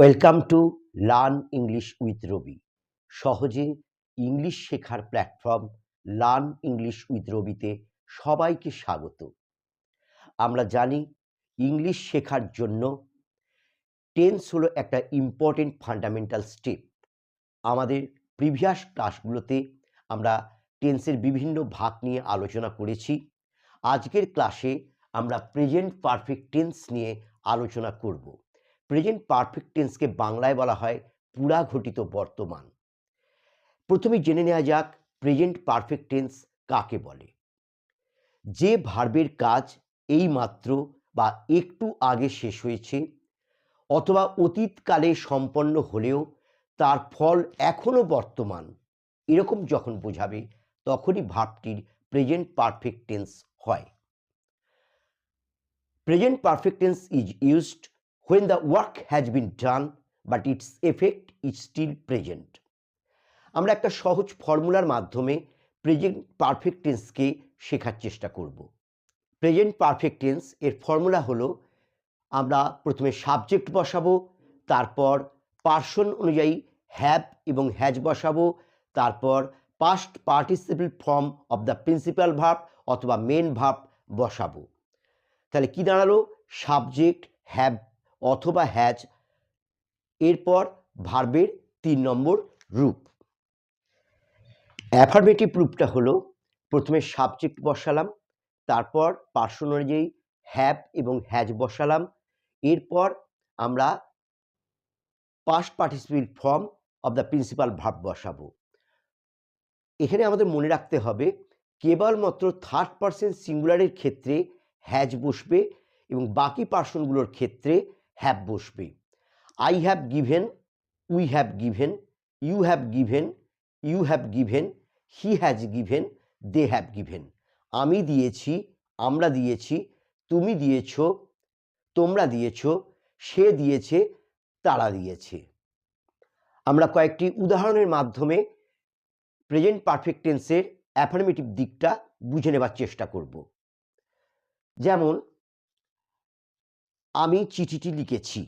Welcome to learn English with Rabi. সহজে English শেখার platform learn English with রবিতে সবাইকে স্বাগত। আমরা জানি ইংলিশ শেখার জন্য টেন্স হলো একটা ইম্পর্টেন্ট ফান্ডামেন্টাল স্টেপ। আমাদের প্রিভিয়াস ক্লাসগুলোতে আমরা টেন্সের বিভিন্ন ভাগ নিয়ে আলোচনা করেছি। আজকের ক্লাসে আমরা প্রেজেন্ট পারফেক্ট টেন্স নিয়ে আলোচনা করব। প্রেজেন্ট পারফেক্ট টেন্সকে বাংলায় বলা হয় পুরা ঘটিত বর্তমান। প্রথমে জেনে নেওয়া যাক প্রেজেন্ট পারফেক্ট টেন্স কাকে বলে। যে ভার্বের কাজ এই মাত্র বা একটু আগে শেষ হয়েছে অথবা অতীতকালে সম্পন্ন হলেও তার ফল এখনও বর্তমান, এরকম যখন বোঝাবে তখনই ভাবটির প্রেজেন্ট পারফেক্ট টেন্স হয়। Present perfect tense is used when the work has been done, but its effect is still present. আমরা একটা সহজ ফর্মুলার মাধ্যমে প্রেজেন্ট পারফেক্ট টেন্সকে শেখার চেষ্টা করব। প্রেজেন্ট পারফেক্ট টেন্স এর ফর্মুলা হলো, আমরা প্রথমে সাবজেক্ট বসাবো, তারপর পার্সন অনুযায়ী হ্যাভ এবং হ্যাজ বসাবো, তারপর past participle form of the principal verb অথবা মেন ভাব বসাবো। তাহলে কি দাঁড়াল? সাবজেক্ট হ্যাভ অথবা হ্যাজ এরপর ভার্বের তিন নম্বর রূপ। অ্যাফার্মেটিভ রূপটা হলো, প্রথমে সাবজেক্ট বসালাম, তারপর পার্সন অনুযায়ী হ্যাভ এবং হ্যাজ বসালাম, এরপর আমরা past participle form of the principal verb বসাবো। এখানে আমাদের মনে রাখতে হবে, কেবলমাত্র থার্ড পার্সন সিঙ্গুলারের ক্ষেত্রে হ্যাজ বসবে এবং বাকি পার্সনগুলোর ক্ষেত্রে হ্যাভ বসবে। I have given we have given you have given you have given he has given they have given আমি দিয়েছি, আমরা দিয়েছি, তুমি দিয়েছ, তোমরা দিয়েছ, সে দিয়েছে, তারা দিয়েছে। আমরা কয়েকটি উদাহরণের মাধ্যমে প্রেজেন্ট পারফেক্ট টেন্সের অ্যাফার্মেটিভ দিকটা বুঝে নেবার চেষ্টা করব। যেমন আমি চিঠিটি লিখেছি।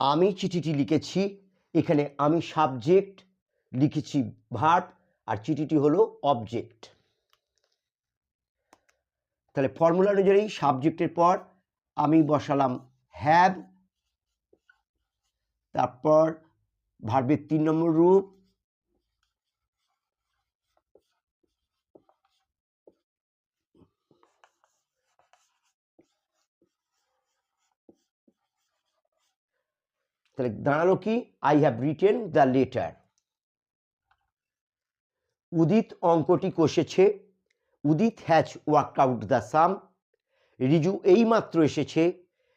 আমি চিঠিটি লিখেছি, এখানে আমি সাবজেক্ট লিখেছি ভার্ব আর চিঠিটি হলো অবজেক্ট তাহলে ফর্মুলা অনুযায়ী সাবজেক্টের পর আমি বসালাম হ্যাভ তারপর ভার্বের তিন নম্বর রূপ তাহলে দাঁড়াল কি? I have written the letter Udit অঙ্কটি কষেছে। Udit has work out the sum Riju এইমাত্র এসেছে।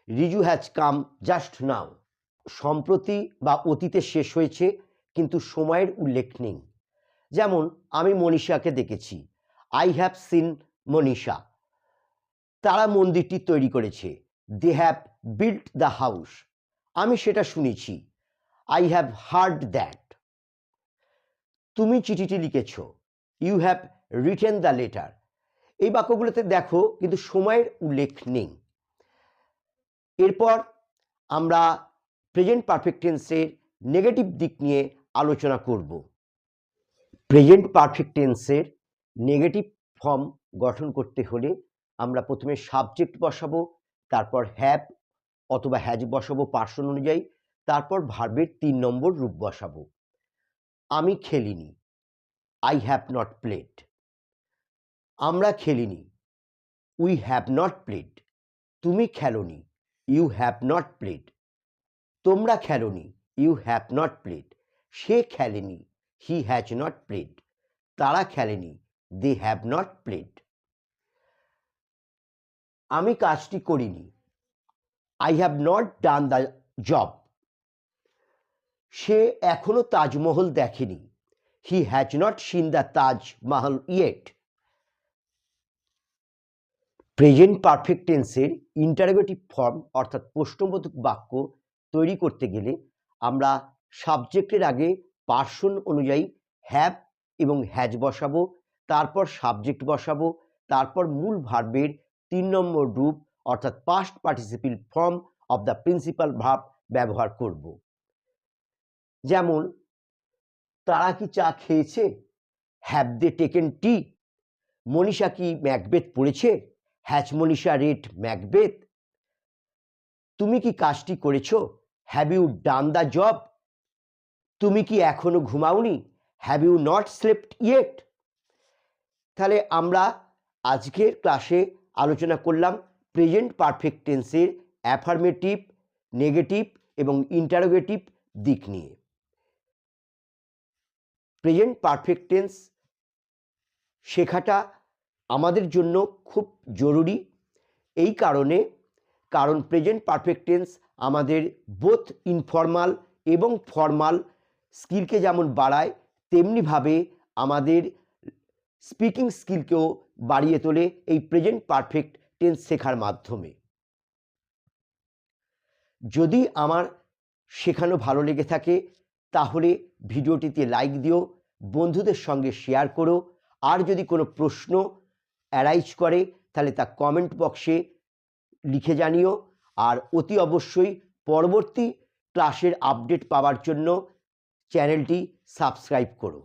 Riju has come just now সম্প্রতি বা অতীতে শেষ হয়েছে, কিন্তু সময়ের উল্লেখ নেই। যেমন, আমি মনীষাকে দেখেছি। I have seen Manisha. তারা মন্দিরটি তৈরি করেছে। They have built the house আমি সেটা শুনেছি। আই হ্যাভ হার্ড দ্যাট তুমি চিঠিটি লিখেছ। You have written the letter এই বাক্যগুলোতে দেখো, কিন্তু সময়ের উল্লেখ নেই। এরপর আমরা প্রেজেন্ট পারফেক্ট টেন্সের নেগেটিভ দিক নিয়ে আলোচনা করব। প্রেজেন্ট পারফেক্ট টেন্সের নেগেটিভ ফর্ম গঠন করতে হলে আমরা প্রথমে সাবজেক্ট বসাবো, তারপর হ্যাভ অথবা হ্যাজ বসাবো পার্সন অনুযায়ী, তারপর ভার্বের তিন নম্বর রূপ বসাবো। আমি খেলিনি। আই হ্যাভ নট প্লেড আমরা খেলিনি। উই হ্যাভ নট প্লেড তুমি খেলোনি। ইউ হ্যাভ নট প্লেড তোমরা খেলোনি। ইউ হ্যাভ নট প্লেড সে খেলেনি। হি হ্যাজ নট প্লেড তারা খেলেনি। দে হ্যাভ নট প্লেড আমি কাজটি করিনি। I have not done the job সে এখনও তাজমহল দেখেনি। He has not seen the Taj Mahal yet present perfect টেন্সের ইন্টারোগেটিভ ফর্ম অর্থাৎ প্রশ্নবোধক বাক্য তৈরি করতে গেলে আমরা সাবজেক্টের আগে পার্সন অনুযায়ী হ্যাভ এবং হ্যাজ বসাবো, তারপর সাবজেক্ট বসাবো, তারপর মূল ভার্বের তিন নম্বর রূপ অর্থাৎ past participle form of the principal verb ব্যবহার করব। যেমন, তারা কি চা খেয়েছে? Have they taken tea Manisha কি ম্যাকবেথ পড়েছে? Has Manisha read Macbeth? তুমি কি কাজটি করেছ? Have you done the job তুমি কি এখনও ঘুমাওনি? Have you not slept yet তাহলে আমরা আজকের ক্লাসে আলোচনা করলাম প্রেজেন্ট পারফেক্ট টেন্সের অ্যাফার্মেটিভ, নেগেটিভ এবং ইন্টারোগেটিভ দিক নিয়ে। প্রেজেন্ট পারফেক্ট টেন্স শেখাটা আমাদের জন্য খুব জরুরি। এই কারণে, কারণ প্রেজেন্ট পারফেক্ট টেন্স আমাদের বোথ ইনফর্মাল এবং ফর্মাল স্কিলকে যেমন বাড়ায়, তেমনিভাবে আমাদের স্পিকিং স্কিলকেও বাড়িয়ে তোলে এই প্রেজেন্ট পারফেক্ট টেন্স শেখার মাধ্যমে। যদি আমার শেখানো ভালো লেগে থাকে, তাহলে ভিডিওটিতে লাইক দিও, বন্ধুদের সঙ্গে শেয়ার করো, আর যদি কোনো প্রশ্ন অ্যারাইজ করে, তাহলে তা কমেন্ট বক্সে লিখে জানিও, আর অতি অবশ্যই পরবর্তী ক্লাসের আপডেট পাওয়ার জন্য চ্যানেলটি সাবস্ক্রাইব করো।